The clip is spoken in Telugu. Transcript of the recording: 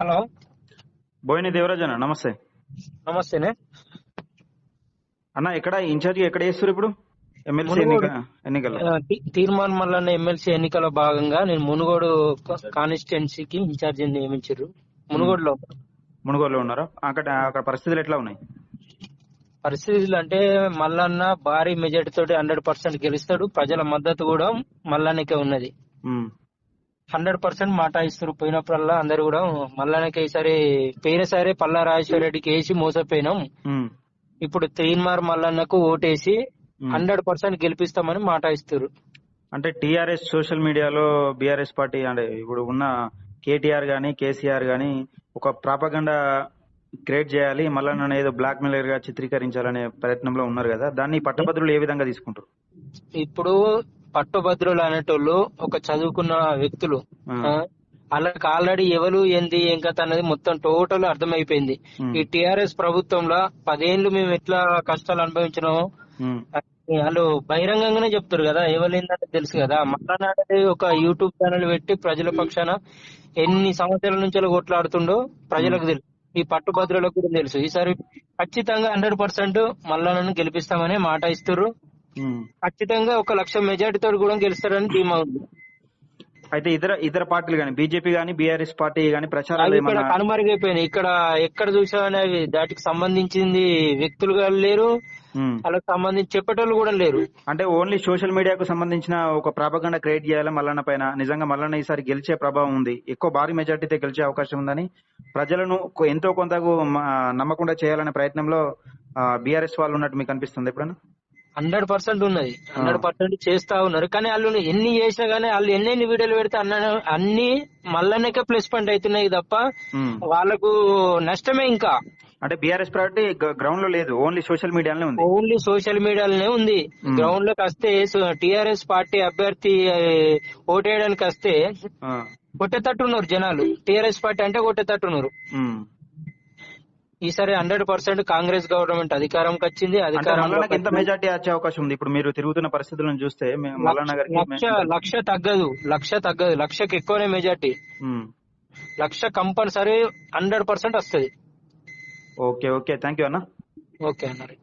హలో. బోయిని దేవరాజ్ అన్న నమస్తే. నమస్తేనే. అన్న ఎక్కడ? ఇన్ఛార్జ్ ఎక్కడ చేస్తారు ఇప్పుడు? ఎమ్మెల్సీ. ఎన్నిక ఎన్నికల్లో ఆ, తీ- తీర్మాన్ మల్లన్న ఎమ్మెల్సీ ఎన్నికల భాగంగా నేను మునుగోడు కాన్స్టిట్యున్సీకి ఇన్ఛార్జి నియమించారు మునుగోడులో మునుగోలులో ఉన్నారా? అక్కడ అక్కడ పరిస్థితులు ఎట్లా ఉన్నాయి? పరిస్థితులు అంటే మల్లన్న భారీ మెజార్టీ తోటి హండ్రెడ్ పర్సెంట్ గెలుస్తాడు. ప్రజల మద్దతు కూడా మల్లన్నకే ఉన్నది. ఉమ్, హండ్రెడ్ పర్సెంట్ మాట ఇస్తారు. పోయినప్పుడల్లా అందరు కూడా మల్లన్నకి ఈసారి పోయిన సరే పల్లా రాజేశ్వర రెడ్డికి వేసి మోసపోయినాం. ఇప్పుడు తీన్మార్ మల్లన్నకు ఓటేసి. హండ్రెడ్ పర్సెంట్ గెలిపిస్తామని మాట ఇస్తారు. అంటే TRS social media BRS party అంటే ఇప్పుడు ఉన్న కేటీఆర్ గాని కేసీఆర్ గాని ఒక ప్రాపగండా క్రియేట్ చేయాలి మళ్ళా నన్ను ఏదో బ్లాక్ మెయిలర్గా చిత్రీకరించాలనే ప్రయత్నంలో ఉన్నారు కదా. దాన్ని పట్టభద్రులు ఏ విధంగా తీసుకుంటారు? ఇప్పుడు పట్టుభద్రులు అనేటోళ్ళు ఒక చదువుకున్న వ్యక్తులు. వాళ్ళకి ఆల్రెడీ ఎవరు ఏంది ఏం కథ అనేది మొత్తం టోటల్ అర్థమైపోయింది. ఈ టిఆర్ఎస్ ప్రభుత్వంలో పదేళ్ళు మేము ఎట్లా కష్టాలు అనుభవించినామో వాళ్ళు బహిరంగంగానే చెప్తారు కదా ఎవరైందంటే తెలుసు కదా. మళ్ళీ ఒక యూట్యూబ్ ఛానల్ పెట్టి ప్రజల పక్షాన ఎన్ని సంవత్సరాల నుంచి కొట్లాడుతుండో ప్రజలకు తెలుసు. ఈ పట్టుభద్రులకు కూడా తెలుసు. ఈసారి ఖచ్చితంగా హండ్రెడ్ పర్సెంట్ మల్లన్నను గెలిపిస్తామని మాట ఇస్తారు ఉమ్. ఖచ్చితంగా ఒక లక్ష మెజార్టీతో కూడా గెలుస్తారని ధీమా ఉంది అయితే ఇతర ఇతర పార్టీలు గాని బీజేపీ గాని బీఆర్ఎస్ పార్టీ గాని ప్రచారాలు ఇక్కడ కనుమరుగైపోయినాయి. ఇక్కడ ఎక్కడ చూసామని దాటికి సంబంధించింది వ్యక్తులు లేరు. వాళ్ళకి సంబంధించి చెప్పేటోళ్ళు కూడా లేరు. అంటే ఓన్లీ సోషల్ మీడియాకు సంబంధించిన ఒక ప్రాపగండ క్రియేట్ చేయాలి మల్లన్న పైన. నిజంగా మల్లన్న ఈసారి గెలిచే ప్రభావం ఉంది. ఎక్కువ భారీ మెజార్టీతో గెలిచే అవకాశం ఉందని ప్రజలను ఎంతో కొంతకు మ- నమ్మకుండా చేయాలనే ప్రయత్నంలో బీఆర్ఎస్ వాళ్ళు ఉన్నట్టు మీకు అనిపిస్తుంది ఎప్పుడన్నా? హండ్రెడ్ పర్సెంట్ ఉన్నది. హండ్రెడ్ పర్సెంట్ చేస్తా ఉన్నారు. కానీ వాళ్ళు ఎన్ని చేసినా గానీ వాళ్ళు ఎన్ని ఎన్ని వీడియోలు పెడితే అన్న అన్ని మల్లన్నకే ప్లస్ పాయింట్ అవుతున్నాయి తప్ప. వాళ్ళకు నష్టమే ఇంకా. అంటే బీఆర్ఎస్ పార్టీ గ్రౌండ్లో లేదు. ఓన్లీ సోషల్ మీడియాలోనే ఉంది. ఓన్లీ సోషల్ మీడియాలోనే ఉంది. గ్రౌండ్లోకి వస్తే టిఆర్ఎస్ పార్టీ అభ్యర్థి ఓటేయడానికి వస్తే ఆ. కొట్టేటట్టు ఉన్నారు జనాలు. టిఆర్ఎస్ పార్టీ అంటే కొట్టేటట్టు ఉన్నారు. ఉమ్. ఈసారి హండ్రెడ్ పర్సెంట్ కాంగ్రెస్ గవర్నమెంట్ అధికారంకి వచ్చింది అధికారంలో ఎంత మెజార్టీ వచ్చే అవకాశం ఉంది. ఇప్పుడు మీరు తిరుగుతున్న పరిస్థితులను చూస్తే లక్ష లక్ష తగ్గదు లక్ష తగ్గదు లక్షకి ఎక్కువనే majority. Lakh compulsory hundred percent వస్తుంది. Okay okay. థ్యాంక్ యూ అన్న. ఓకే అన్నారు